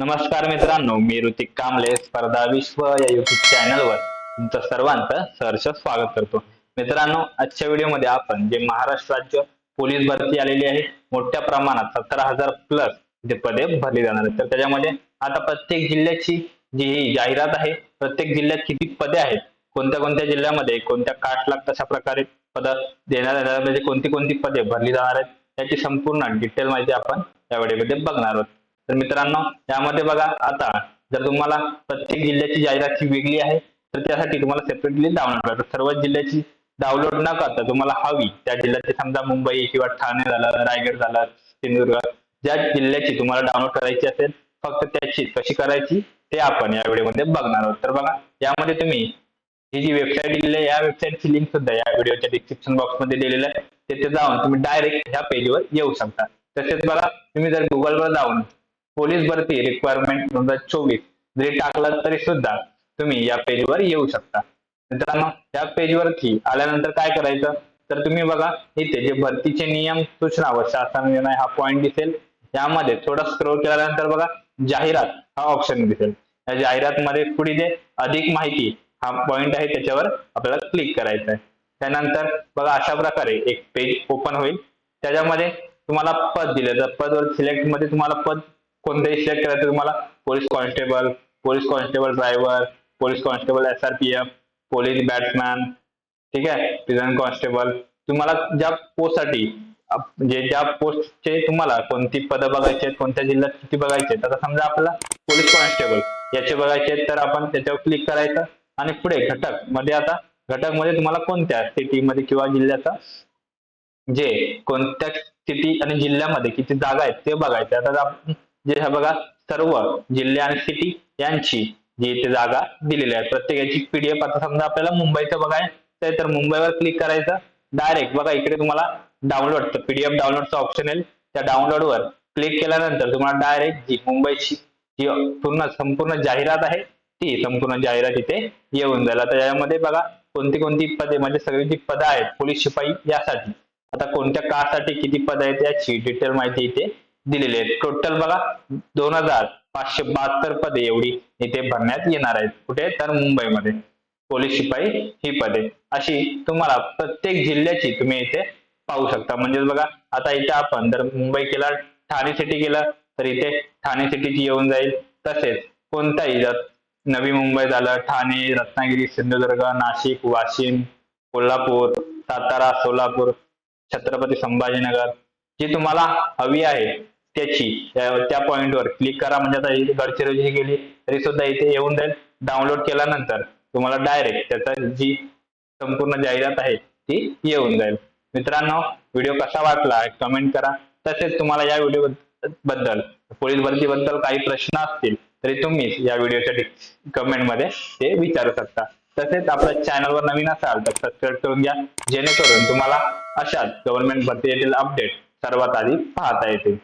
नमस्कार मित्रांनो मी ऋतिक कांबळे स्पर्धा विश्व या युट्यूब चॅनलवर तुमचं सर्वांचं सहर्ष स्वागत करतो. मित्रांनो आजच्या व्हिडिओमध्ये आपण जे महाराष्ट्र राज्य पोलीस भरती आलेली आहे मोठ्या प्रमाणात सतरा हजार प्लस जे पदे भरली जाणार आहेत. तर त्याच्यामध्ये आता प्रत्येक जिल्ह्याची जी जाहिरात आहे प्रत्येक जिल्ह्यात किती पदे आहेत कोणत्या कोणत्या जिल्ह्यामध्ये कोणत्या कास्टला कशा प्रकारे पद देण्यात येणार म्हणजे कोणती कोणती पदे भरली जाणार आहेत याची संपूर्ण डिटेल माहिती आपण या व्हिडिओमध्ये बघणार आहोत. तर मित्रांनो यामध्ये बघा आता जर तुम्हाला प्रत्येक जिल्ह्याची जाहिरात ही वेगळी आहे तर त्यासाठी तुम्हाला सेपरेटली डाउनलोड करायचं सर्व जिल्ह्याची डाउनलोड न करता तुम्हाला हवी. त्या जिल्ह्याची समजा मुंबई किंवा ठाणे झालं रायगड झालं सिंधुदुर्ग ज्या जिल्ह्याची तुम्हाला डाउनलोड करायची असेल फक्त त्याची कशी करायची ते आपण या व्हिडिओमध्ये बघणार आहोत. तर बघा यामध्ये तुम्ही ही जी वेबसाईट दिलेली आहे या वेबसाईटची लिंक सुद्धा या व्हिडिओच्या डिस्क्रिप्शन बॉक्समध्ये दिलेलं आहे. तिथे जाऊन तुम्ही डायरेक्ट ह्या पेजवर येऊ शकता. तसेच बघा तुम्ही जर गुगलवर जाऊन पोलीस भरती रिक्वायरमेंट दोन हजार चोवीस जरी टाकलात तरी सुद्धा तुम्ही या पेजवर येऊ शकता. मित्रांनो या पेजवरती आल्यानंतर काय करायचं? तर तुम्ही बघा इथे जे भरतीचे नियम सूचना व शासन निर्णय हा पॉईंट दिसेल. यामध्ये थोडा स्क्रोल केल्यानंतर बघा जाहिरात हा ऑप्शन दिसेल. या जाहिरात मध्ये पुढे जे अधिक माहिती हा पॉइंट आहे त्याच्यावर आपल्याला क्लिक करायचं आहे. त्यानंतर बघा अशा प्रकारे एक पेज ओपन होईल. त्याच्यामध्ये तुम्हाला पद दिले तर पदवर सिलेक्टमध्ये तुम्हाला पद कोणतेही सिलेक्ट करायचं तुम्हाला police constable police constable driver police constable S R P F police batsman ठीक आहे? प्रिझन कॉन्स्टेबल तुम्हाला ज्या पोस्टसाठी अप- म्हणजे ज्या पोस्टचे तुम्हाला कोणती पदं बघायची आहेत कोणत्या जिल्ह्यात किती बघायचे आहेत आता समजा आपल्याला पोलीस कॉन्स्टेबल याचे बघायचे आहेत तर आपण त्याच्यावर क्लिक करायचं आणि पुढे घटकमध्ये आता घटकमध्ये तुम्हाला कोणत्या सिटी मध्ये किंवा जिल्ह्याचा जे कोणत्या सिटी आणि जिल्ह्यामध्ये किती जागा आहेत ते बघायचे. आता जे हे बघा सर्व जिल्हे आणि सिटी यांची जी इथे जागा दिलेली आहे. प्रत्येकाची पीडीएफ आता समजा आपल्याला मुंबईचं बघायचं तर मुंबईवर क्लिक करायचं. डायरेक्ट बघा इकडे तुम्हाला डाउनलोड पीडीएफ डाउनलोडचा ऑप्शन येईल. त्या डाउनलोडवर क्लिक केल्यानंतर तुम्हाला डायरेक्ट जी मुंबईची जी पूर्ण संपूर्ण जाहिरात आहे ती संपूर्ण जाहिरात इथे येऊन जाईल. आता यामध्ये बघा कोणती कोणती पदे म्हणजे सगळी जी पदं आहेत पोलीस शिपाई यासाठी. आता कोणत्या कासाठी किती पद आहेत याची डिटेल माहिती इथे दिलेली आहेत. टोटल बघा दोन हजार पाचशे बहात्तर पदे एवढी इथे भरण्यात येणार आहेत. कुठे? तर मुंबईमध्ये. पोलीस शिपाई ही पदे. अशी तुम्हाला प्रत्येक जिल्ह्याची तुम्ही इथे पाहू शकता. म्हणजे बघा आता इथे आपण जर मुंबई केला ठाणे सिटी केलं तर इथे ठाणे सिटीची येऊन जाईल. तसेच कोणताही नवी मुंबई झालं ठाणे रत्नागिरी सिंधुदुर्ग नाशिक वाशिम कोल्हापूर सातारा सोलापूर छत्रपती संभाजीनगर जी तुम्हाला हवी आहे त्याची. त्या त्या पॉइंटवर क्लिक करा. म्हणजे आता इथे गडचिरोली गेली तरी सुद्धा इथे येऊन जाईल. डाउनलोड केल्यानंतर तुम्हाला डायरेक्ट त्याचा जी संपूर्ण जाहिरात आहे ती येऊन जाईल. मित्रांनो व्हिडिओ कसा वाटला कमेंट करा. तसेच तुम्हाला या व्हिडिओ बद्दल पोलीस भरतीबद्दल काही प्रश्न असतील तरी तुम्ही या व्हिडिओच्या कमेंटमध्ये ते विचारू शकता. तसेच आपल्या चॅनलवर नवीन असाल तर सबस्क्राईब करून घ्या. जेणेकरून तुम्हाला अशाच गव्हर्नमेंट भरती येथील अपडेट सर्वात आधी पाहता येतील.